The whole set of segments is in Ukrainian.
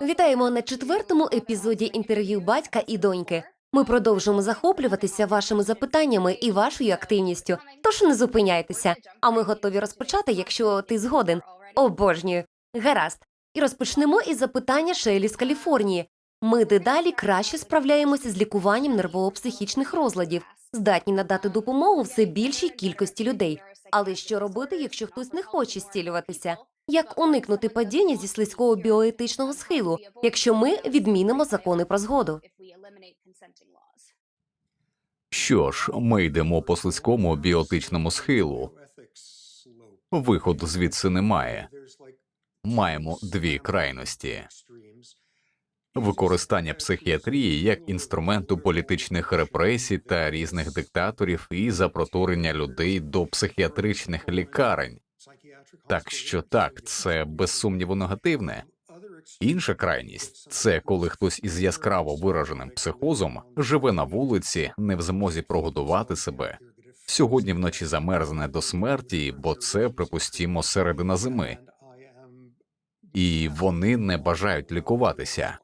Вітаємо на четвертому епізоді інтерв'ю батька і доньки. Ми продовжуємо захоплюватися вашими запитаннями і вашою активністю. Тож не зупиняйтеся. А ми готові розпочати, якщо ти згоден. Обожнюю. Гаразд. І розпочнемо із запитання Шейлі з Каліфорнії. Ми дедалі краще справляємося з лікуванням нервово-психічних розладів, здатні надати допомогу все більшій кількості людей. Але що робити, якщо хтось не хоче зцілюватися? Як уникнути падіння зі слизького біоетичного схилу, якщо ми відмінимо закони про згоду? Що ж, ми йдемо по слизькому біотичному схилу. Виходу звідси немає. Маємо дві крайності: використання психіатрії як інструменту політичних репресій та різних диктаторів і запроторення людей до психіатричних лікарень. Так що так, це без сумніву негативне. Інша крайність це коли хтось із яскраво вираженим психозом живе на вулиці, не в змозі прогодувати себе. Сьогодні вночі замерзне до смерті, бо це, припустімо, середина зими, і вони не бажають лікуватися.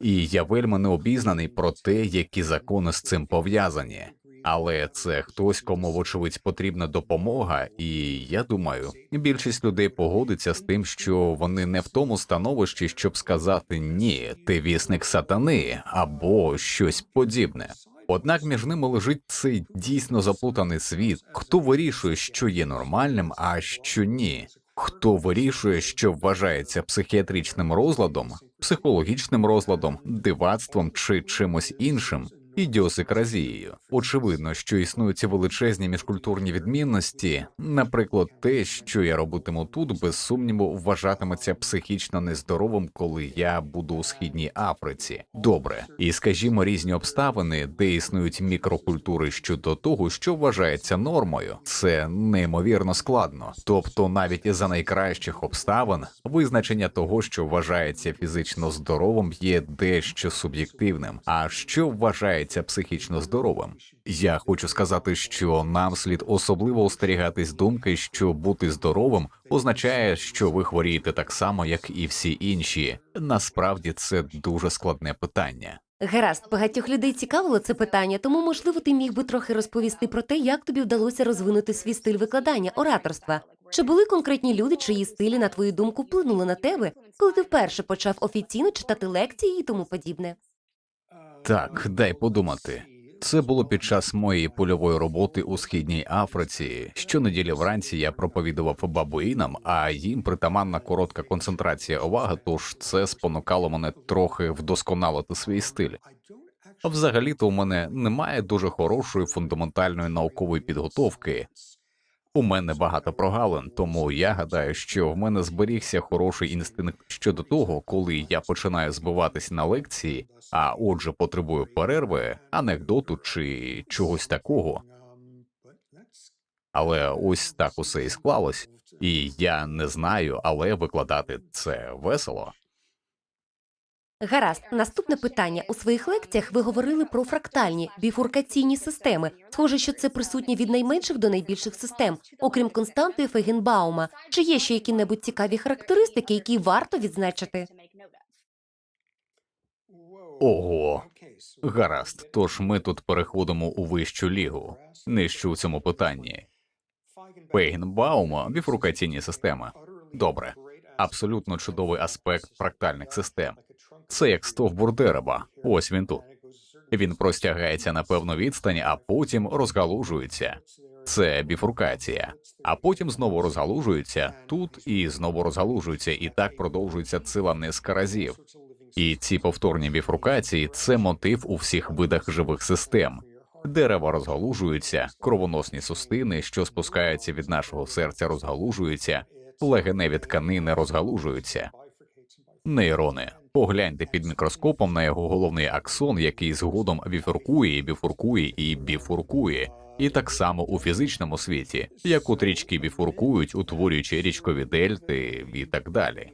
І я вельми не обізнаний про те, які закони з цим пов'язані. Але це хтось, кому вочевидь потрібна допомога, і я думаю, більшість людей погодиться з тим, що вони не в тому становищі, щоб сказати ні, ти вісник сатани або щось подібне. Однак між ними лежить цей дійсно заплутаний світ, хто вирішує, що є нормальним, а що ні. Хто вирішує, що вважається психіатричним розладом, психологічним розладом, дивацтвом чи чимось іншим, ідіосикразією. Очевидно, що існують ці величезні міжкультурні відмінності, наприклад, те, що я робитиму тут, без сумніву, вважатиметься психічно нездоровим, коли я буду у східній Африці. Добре, і скажімо, різні обставини, де існують мікрокультури щодо того, що вважається нормою, це неймовірно складно. Тобто, навіть за найкращих обставин, визначення того, що вважається фізично здоровим, є дещо суб'єктивним. А що вважається психічно здоровим? Я хочу сказати, що нам слід особливо остерігатись думки, що бути здоровим означає, що ви хворієте так само, як і всі інші. Насправді це дуже складне питання. Гаразд, багатьох людей цікавило це питання, тому можливо ти міг би трохи розповісти про те, як тобі вдалося розвинути свій стиль викладання, ораторства. Чи були конкретні люди, чиї стилі, на твою думку, вплинули на тебе, коли ти вперше почав офіційно читати лекції і тому подібне? Так, дай подумати. Це було під час моєї польової роботи у східній Африці. Щонеділі вранці я проповідував бабуїнам, а їм притаманна коротка концентрація уваги, тож це спонукало мене трохи вдосконалити свій стиль. А Взагалі-то у мене немає дуже хорошої фундаментальної наукової підготовки. У мене багато прогалин, тому я гадаю, що в мене зберігся хороший інстинкт щодо того, коли я починаю збиватись на лекції, а отже, потребую перерви, анекдоту чи чогось такого. Але ось так усе і склалось, і я не знаю, але викладати це весело. Гаразд, наступне питання. У своїх лекціях ви говорили про фрактальні біфуркаційні системи. Схоже, що це присутнє від найменших до найбільших систем, окрім константи Фейгенбаума. Чи є ще які-небудь цікаві характеристики, які варто відзначити? Ого, гаразд. Тож ми тут переходимо у вищу лігу. Нижче у цьому питанні. Фейгенбаума біфуркаційні системи. Добре, абсолютно чудовий аспект фрактальних систем. Це як стовбур дерева. Ось він тут. Він простягається на певну відстань, а потім розгалужується. Це біфуркація, а потім знову розгалужується тут і знову розгалужується, і так продовжується ціла низка разів. І ці повторні біфуркації це мотив у всіх видах живих систем. Дерева розгалужуються, кровоносні сустини, що спускаються від нашого серця, розгалужуються, легеневі тканини розгалужуються. Нейрони. Погляньте під мікроскопом на його головний аксон, який згодом біфуркує, біфуркує і біфуркує. І так само у фізичному світі, як от біфуркують, утворюючи річкові дельти і так далі.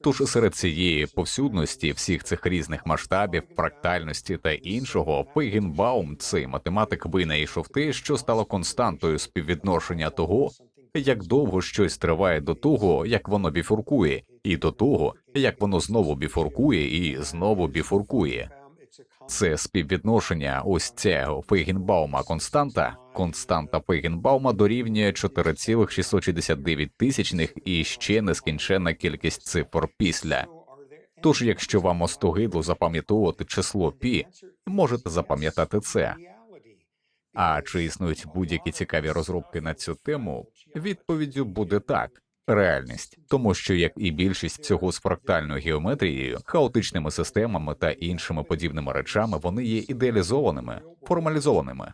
Тож серед цієї повсюдності всіх цих різних масштабів, фрактальності та іншого, Фейгенбаум, цей математик винайшов те, що стало константою співвідношення того, як довго щось триває до того, як воно біфуркує, і до того, як воно знову біфуркує і знову біфуркує. Це співвідношення ось цього Фейгенбаума константа. Константа Фейгенбаума дорівнює 4,669 тисячних і ще нескінченна кількість цифр після. Тож, якщо вам остогидло запам'ятовувати число пі, можете запам'ятати це. А чи існують будь-які цікаві розробки на цю тему? Відповіддю буде так. Реальність, тому що як і більшість всього з фрактальною геометрією, хаотичними системами та іншими подібними речами, вони є ідеалізованими, формалізованими.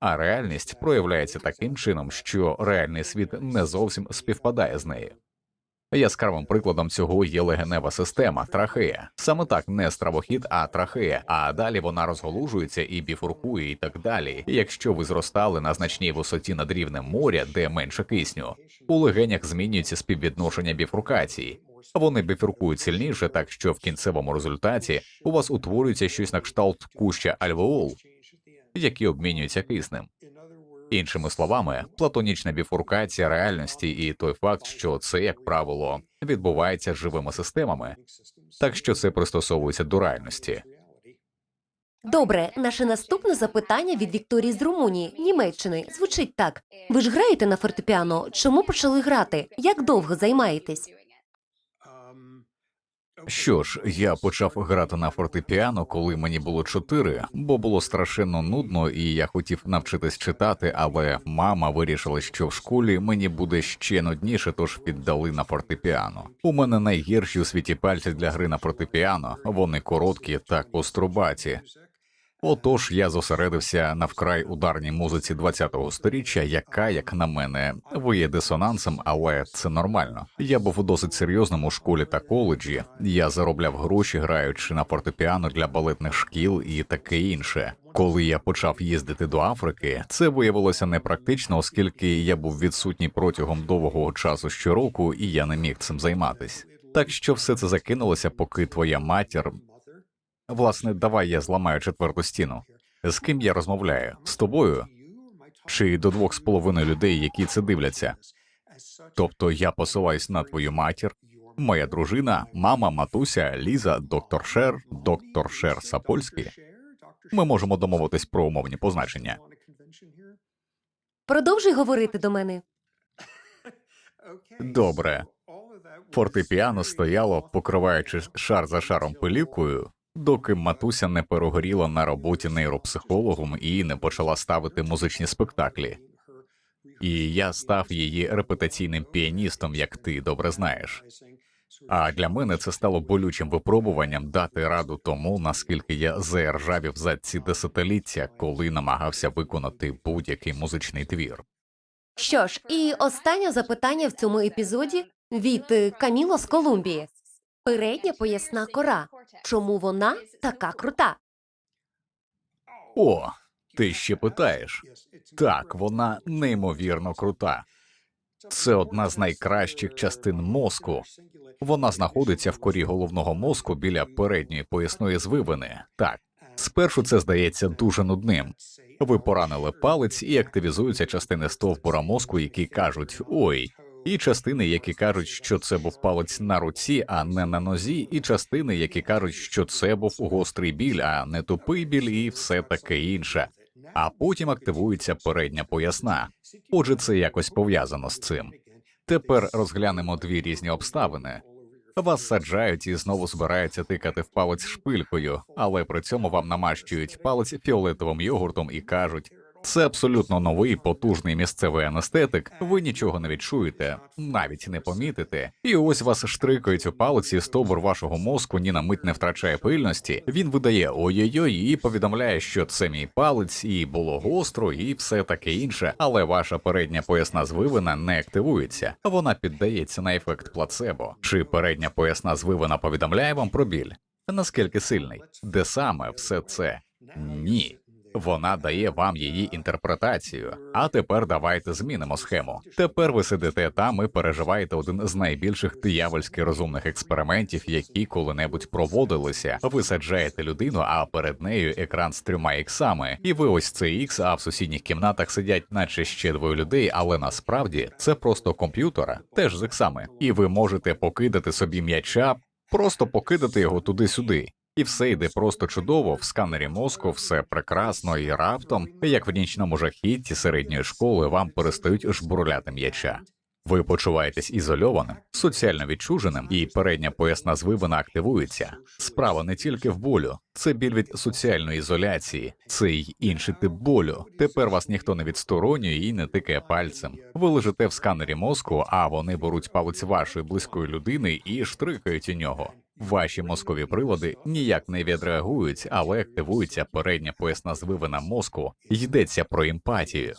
А реальність проявляється таким чином, що реальний світ не зовсім співпадає з нею. Яскравим прикладом цього є легенева система трахея. Саме так не стравохід, а трахея. А далі вона розголужується і біфуркує, і так далі. Якщо ви зростали на значній висоті над рівнем моря, де менше кисню, у легенях змінюється співвідношення біфуркації. Вони біфуркують сильніше, так що в кінцевому результаті у вас утворюється щось на кшталт куща альвеол, які обмінюються киснем. Іншими словами, платонічна біфуркація реальності і той факт, що це, як правило, відбувається живими системами, так що це пристосовується до реальності. Добре, наше наступне запитання від Вікторії з Румунії, Німеччини, звучить так: ви ж граєте на фортепіано? Чому почали грати? Як довго займаєтесь? Що ж, я почав грати на фортепіано, коли мені було чотири, бо було страшенно нудно, і я хотів навчитись читати, але мама вирішила, що в школі мені буде ще нудніше, тож піддали на фортепіано. У мене найгірші у світі пальці для гри на фортепіано, вони короткі та кострубаті. Отож я зосередився на вкрай ударній музиці 20-го сторіччя, яка, як на мене, виє дисонансом, але це нормально. Я був у досить серйозним у школі та коледжі. Я заробляв гроші, граючи на фортепіано для балетних шкіл і таке інше. Коли я почав їздити до Африки, це виявилося непрактично, оскільки я був відсутній протягом довгого часу щороку, і я не міг цим займатись. Так що все це закинулося, поки твоя матір Власне, давай я зламаю четверту стіну. З ким я розмовляю? З тобою? Чи до двох з половиною людей, які це дивляться? Тобто я посилаюсь на твою матір, моя дружина, мама, матуся, Ліза, доктор Шер, доктор Шер Сапольський. Ми можемо домовитись про умовні позначення. Продовжуй говорити до мене. Добре. Фортепіано стояло, покриваючи шар за шаром пилівкою, доки матуся не перегоріла на роботі нейропсихологом і не почала ставити музичні спектаклі. І я став її репетиційним піаністом, як ти добре знаєш. А для мене це стало болючим випробуванням дати раду тому, наскільки я заіржавів за ці десятиліття, коли намагався виконати будь-який музичний твір. Що ж, і останнє запитання в цьому епізоді від е, Каміло з Колумбії. Передня поясна кора. Чому вона така крута? О, ти ще питаєш? Так, вона неймовірно крута. Це одна з найкращих частин мозку. Вона знаходиться в корі головного мозку біля передньої поясної звивини. Так, спершу це здається дуже нудним. Ви поранили палець і активізуються частини стовбура мозку, які кажуть ой, і частини, які кажуть, що це був палець на руці, а не на нозі, і частини, які кажуть, що це був гострий біль, а не тупий біль, і все таке інше. А потім активується передня поясна. Отже, це якось пов'язано з цим. Тепер розглянемо дві різні обставини. Вас саджають і знову збираються тикати в палець шпилькою, але при цьому вам намащують палець фіолетовим йогуртом і кажуть. Це абсолютно новий потужний місцевий анестетик. Ви нічого не відчуєте, навіть не помітите. І ось вас штрикають у палиці, стовбур вашого мозку ні на мить не втрачає пильності. Він видає ой-ой-ой і повідомляє, що це мій палець, і було гостро, і все таке інше. Але ваша передня поясна звивина не активується, вона піддається на ефект плацебо. Чи передня поясна звивина повідомляє вам про біль? Наскільки сильний? Де саме все це? Ні. Вона дає вам її інтерпретацію. А тепер давайте змінимо схему. Тепер ви сидите там і переживаєте один з найбільших диявольськи розумних експериментів, які коли-небудь проводилися. Ви саджаєте людину, а перед нею екран з трьома іксами, і ви ось цей ікс, а в сусідніх кімнатах сидять, наче ще двоє людей, але насправді це просто комп'ютер, теж з іксами. І ви можете покидати собі м'яча, просто покидати його туди-сюди. І все йде просто чудово в сканері мозку, все прекрасно і раптом, як в нічному жахітті середньої школи, вам перестають жбурляти м'яча. Ви почуваєтесь ізольованим, соціально відчуженим, і передня поясна звивина активується. Справа не тільки в болю, це біль від соціальної ізоляції, це й інший тип болю. Тепер вас ніхто не відсторонює і не тикає пальцем. Ви лежите в сканері мозку, а вони беруть палець вашої близької людини і штрикають у нього. Ваші мозкові приводи ніяк не відреагують, але активується передня поясна звивина мозку. Йдеться про емпатію.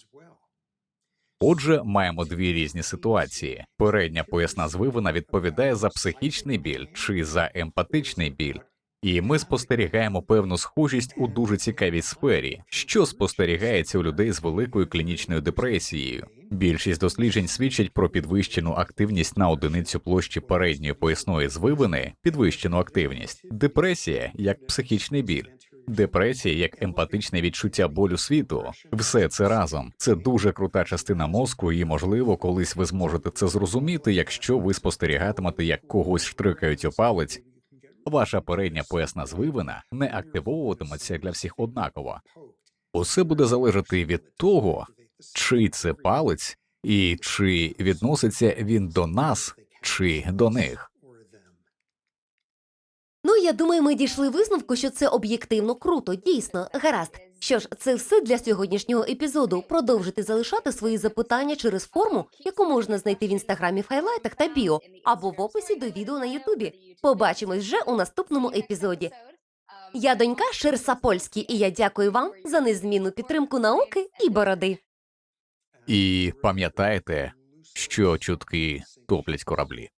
Отже, маємо дві різні ситуації. Передня поясна звивина відповідає за психічний біль чи за емпатичний біль. І ми спостерігаємо певну схожість у дуже цікавій сфері, що спостерігається у людей з великою клінічною депресією. Більшість досліджень свідчать про підвищену активність на одиницю площі передньої поясної звивини, підвищену активність, депресія як психічний біль. Депресія як емпатичне відчуття болю світу, все це разом. Це дуже крута частина мозку, і можливо, колись ви зможете це зрозуміти, якщо ви спостерігатимете, як когось штрикають у палець. Ваша передня поясна звивина не активовуватиметься для всіх однаково. Усе буде залежати від того, чий це палець, і чи відноситься він до нас, чи до них. Я думаю, ми дійшли висновку, що це об'єктивно круто, дійсно, гаразд. Що ж, це все для сьогоднішнього епізоду. Продовжуйте залишати свої запитання через форму, яку можна знайти в інстаграмі в хайлайтах та біо, або в описі до відео на Ютубі. Побачимось вже у наступному епізоді. Я донька Шерсапольський, і я дякую вам за незмінну підтримку науки і бороди. І пам'ятайте, що чутки топлять кораблі.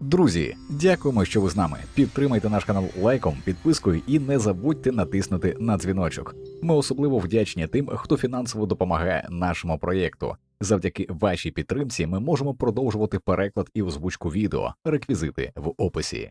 Друзі, дякуємо, що ви з нами. Підтримайте наш канал лайком, підпискою і не забудьте натиснути на дзвіночок. Ми особливо вдячні тим, хто фінансово допомагає нашому проєкту. Завдяки вашій підтримці ми можемо продовжувати переклад і озвучку відео, реквізити в описі.